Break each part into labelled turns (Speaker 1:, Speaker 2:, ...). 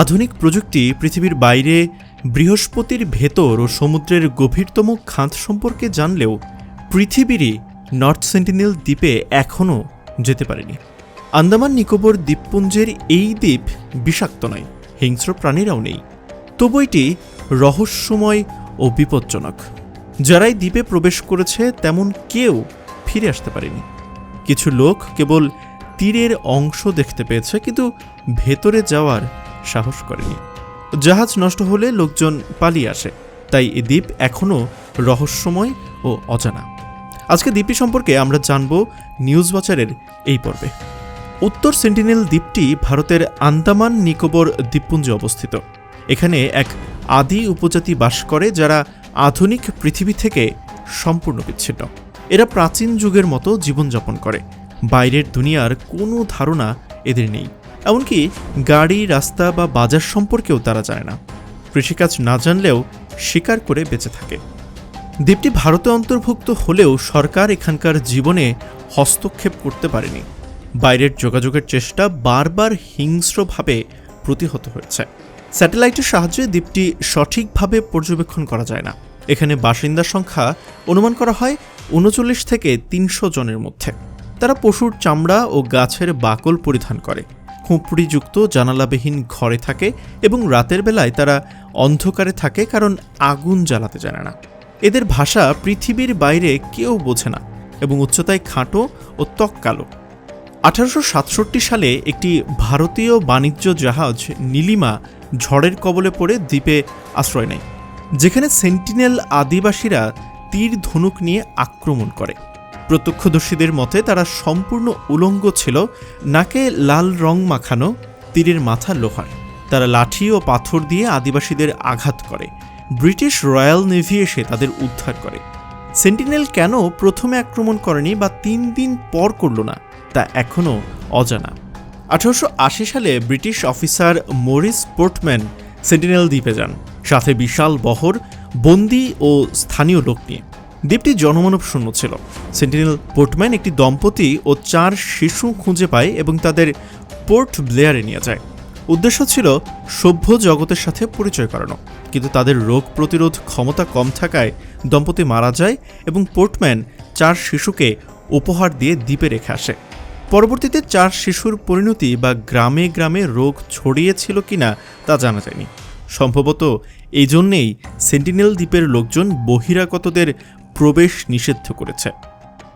Speaker 1: আধুনিক প্রযুক্তি পৃথিবীর বাইরে বৃহস্পতির ভেতর ও সমুদ্রের গভীরতম খাত সম্পর্কে জানলেও পৃথিবীরই নর্থ সেন্টিনেল দ্বীপে এখনও যেতে পারেনি। আন্দামান নিকোবর দ্বীপপুঞ্জের এই দ্বীপ বিষাক্ত নয়, হিংস্র প্রাণীরাও নেই। তবু এটি রহস্যময় ও বিপজ্জনক। যারাই দ্বীপে প্রবেশ করেছে, তেমন কেউ ফিরে আসতে পারেনি। কিছু লোক কেবল তীরের অংশ দেখতে পেয়েছে, কিন্তু ভেতরে যাওয়ার সাহস করেনি। জাহাজ নষ্ট হলে লোকজন পালিয়ে আসে, তাই এ দ্বীপ এখনও রহস্যময় ও অজানা। আজকে দ্বীপটি সম্পর্কে আমরা জানব নিউজ ওয়াচারের এই পর্বে। উত্তর সেন্টিনেল দ্বীপটি ভারতের আন্দামান নিকোবর দ্বীপপুঞ্জে অবস্থিত। এখানে এক আদি উপজাতি বাস করে যারা আধুনিক পৃথিবী থেকে সম্পূর্ণ বিচ্ছিন্ন। এরা প্রাচীন যুগের মতো জীবনযাপন করে। বাইরের দুনিয়ার কোনো ধারণা এদের নেই। এমনকি গাড়ি, রাস্তা বা বাজার সম্পর্কেও তারা জানে না। কৃষিকাজ না জানলেও শিকার করে বেঁচে থাকে। দ্বীপটি ভারতে অন্তর্ভুক্ত হলেও সরকার এখানকার জীবনে হস্তক্ষেপ করতে পারেনি। বাইরের যোগাযোগের চেষ্টা বারবার হিংস্রভাবে প্রতিহত হয়েছে। স্যাটেলাইটের সাহায্যে দ্বীপটি সঠিকভাবে পর্যবেক্ষণ করা যায় না। এখানে বাসিন্দার সংখ্যা অনুমান করা হয় উনচল্লিশ থেকে তিনশো জনের মধ্যে। তারা পশুর চামড়া ও গাছের বাকল পরিধান করে। খুঁপড়িযুক্ত জানালাবিহীন ঘরে থাকে এবং রাতের বেলায় তারা অন্ধকারে থাকে কারণ আগুন জ্বালাতে জানে না। এদের ভাষা পৃথিবীর বাইরে কেউ বোঝে না এবং উচ্চতায় খাটো ও ত্বক কালো আঠারোশো সাতষট্টি সালে একটি ভারতীয় বাণিজ্য জাহাজ নীলিমা ঝড়ের কবলে পড়ে দ্বীপে আশ্রয় নেয়, যেখানে সেন্টিনেল আদিবাসীরা তীর ধনুক নিয়ে আক্রমণ করে। প্রত্যক্ষদর্শীদের মতে তারা সম্পূর্ণ উলঙ্গ ছিল, নাকে লাল রং মাখানো, তীরের মাথা লোহার। তারা লাঠি ও পাথর দিয়ে আদিবাসীদের আঘাত করে। ব্রিটিশ রয়্যাল নেভি এসে তাদের উদ্ধার করে। সেন্টিনেল কেন প্রথমে আক্রমণ করেনি বা তিন দিন পর করল না, তা এখনও অজানা। আঠারোশো আশি সালে British officer Maurice Portman Sentinel দ্বীপে যান। সাথে বিশাল বহর, বন্দি ও স্থানীয় লোক নিয়ে। দ্বীপটি জনমানব শূন্য ছিল। সেন্টিনেল পোর্টম্যান একটি দম্পতি ও চার শিশু খুঁজে পায় এবং তাদের পোর্ট ব্লেয়ারে নিয়ে যায়। উদ্দেশ্য ছিল সভ্য জগতের সাথে পরিচয় করানো। কিন্তু তাদের রোগ প্রতিরোধ ক্ষমতা কম থাকায় দম্পতি মারা যায় এবং পোর্টম্যান চার শিশুকে উপহার দিয়ে দ্বীপে রেখে আসে। পরবর্তীতে চার শিশুর পরিণতি বা গ্রামে গ্রামে রোগ ছড়িয়েছিল কিনা তা জানা যায়নি। সম্ভবত এই জন্যেই সেন্টিনেল দ্বীপের লোকজন বহিরাগতদের প্রবেশ নিষিদ্ধ করেছে।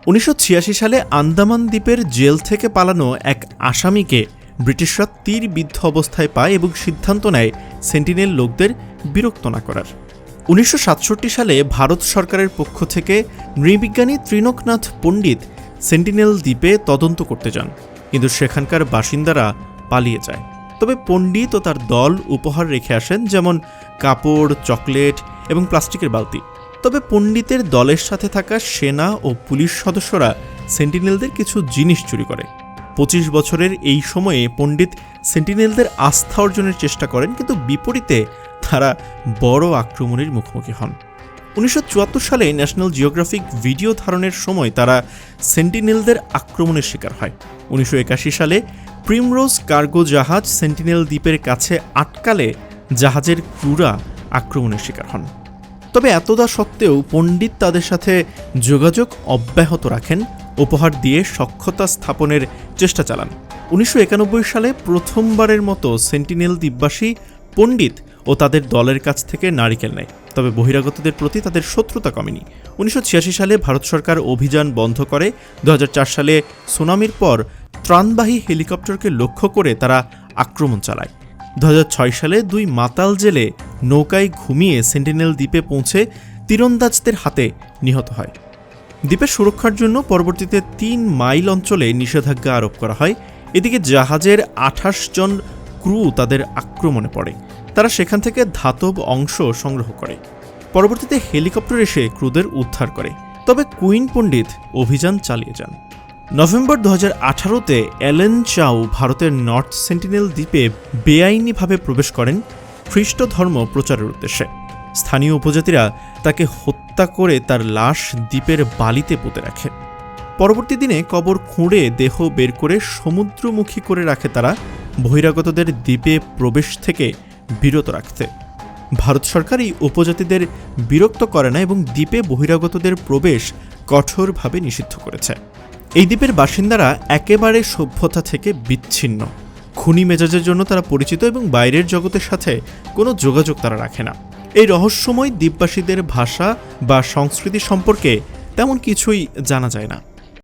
Speaker 1: উনিশশো ছিয়াশি সালে আন্দামান দ্বীপের জেল থেকে পালানো এক আসামিকে ব্রিটিশরা তীর বিদ্ধ অবস্থায় পায় এবং সিদ্ধান্ত নেয় সেন্টিনেল লোকদের বিরক্ত না করার। উনিশশো সাতষট্টি সালে ভারত সরকারের পক্ষ থেকে নৃবিজ্ঞানী ত্রিনোকনাথ পণ্ডিত সেন্টিনেল দ্বীপে তদন্ত করতে যান, কিন্তু সেখানকার বাসিন্দারা পালিয়ে যায়। তবে পণ্ডিত ও তার দল উপহার রেখে আসেন যেমন কাপড়, চকলেট এবং প্লাস্টিকের বালতি। তবে পণ্ডিতের দলের সাথে থাকা সেনা ও পুলিশ সদস্যরা সেন্টিনেলদের কিছু জিনিস চুরি করে। পঁচিশ বছরের এই সময়ে পণ্ডিত সেন্টিনেলদের আস্থা অর্জনের চেষ্টা করেন, কিন্তু বিপরীতে তারা বড় আক্রমণের মুখোমুখি হন। উনিশশো চুয়াত্তর সালে ন্যাশনাল জিওগ্রাফিক ভিডিও ধারণের সময় তারা সেন্টিনেলদের আক্রমণের শিকার হয়। উনিশশো একাশি সালে প্রিমরোজ কার্গো জাহাজ সেন্টিনেল দ্বীপের কাছে আটকালে জাহাজের ক্রুরা আক্রমণের শিকার হন। তবে এতদা সত্ত্বেও পণ্ডিত তাদের সাথে যোগাযোগ অব্যাহত রাখেন, উপহার দিয়ে সক্ষতা স্থাপনের চেষ্টা চালান। উনিশশো একানব্বই সালে প্রথমবারের মতো সেন্টিনেল দ্বীপবাসী পণ্ডিত ও তাদের দলের কাছ থেকে নারিকেল নেয়, তবে বহিরাগতদের প্রতি তাদের শত্রুতা কমেনি। উনিশশো ছিয়াশি সালে ভারত সরকার অভিযান বন্ধ করে দু হাজার চার সালে সুনামির পর ত্রাণবাহী হেলিকপ্টারকে লক্ষ্য করে তারা আক্রমণ চালায়। দু হাজার ছয় সালে দুই মাতাল জেলে নৌকায় ঘুমিয়ে সেন্টিনেল দ্বীপে পৌঁছে তীরন্দাজদের হাতে নিহত হয়। দ্বীপের সুরক্ষার জন্য পরবর্তীতে তিন মাইল অঞ্চলে নিষেধাজ্ঞা আরোপ করা হয়। এদিকে জাহাজের আঠাশ জন ক্রু তাদের আক্রমণে পড়ে। তারা সেখান থেকে ধাতব অংশ সংগ্রহ করে। পরবর্তীতে হেলিকপ্টার এসে ক্রুদের উদ্ধার করে। তবে কুইন পণ্ডিত অভিযান চালিয়ে যান। নভেম্বর দু হাজার আঠারোতে অ্যালেন চাও ভারতের নর্থ সেন্টিনেল দ্বীপে বেআইনিভাবে প্রবেশ করেন খ্রিস্ট ধর্ম প্রচারের উদ্দেশ্যে। স্থানীয় উপজাতিরা তাকে হত্যা করে তার লাশ দ্বীপের বালিতে পুঁতে রাখে। পরবর্তী দিনে কবর খুঁড়ে দেহ বের করে সমুদ্রমুখী করে রাখে তারা, বহিরাগতদের দ্বীপে প্রবেশ থেকে বিরত রাখতে। ভারত সরকার এই উপজাতিদের বিরক্ত করে না এবং দ্বীপে বহিরাগতদের প্রবেশ কঠোরভাবে নিষিদ্ধ করেছে। এই দ্বীপের বাসিন্দারা একেবারে সভ্যতা থেকে বিচ্ছিন্ন। খুনি মেজাজের জন্য তারা পরিচিত এবং বাইরের জগতের সাথে কোনো যোগাযোগ তারা রাখে না। এই রহস্যময় দ্বীপবাসীদের ভাষা বা সংস্কৃতি সম্পর্কে তেমন কিছুই জানা যায় না।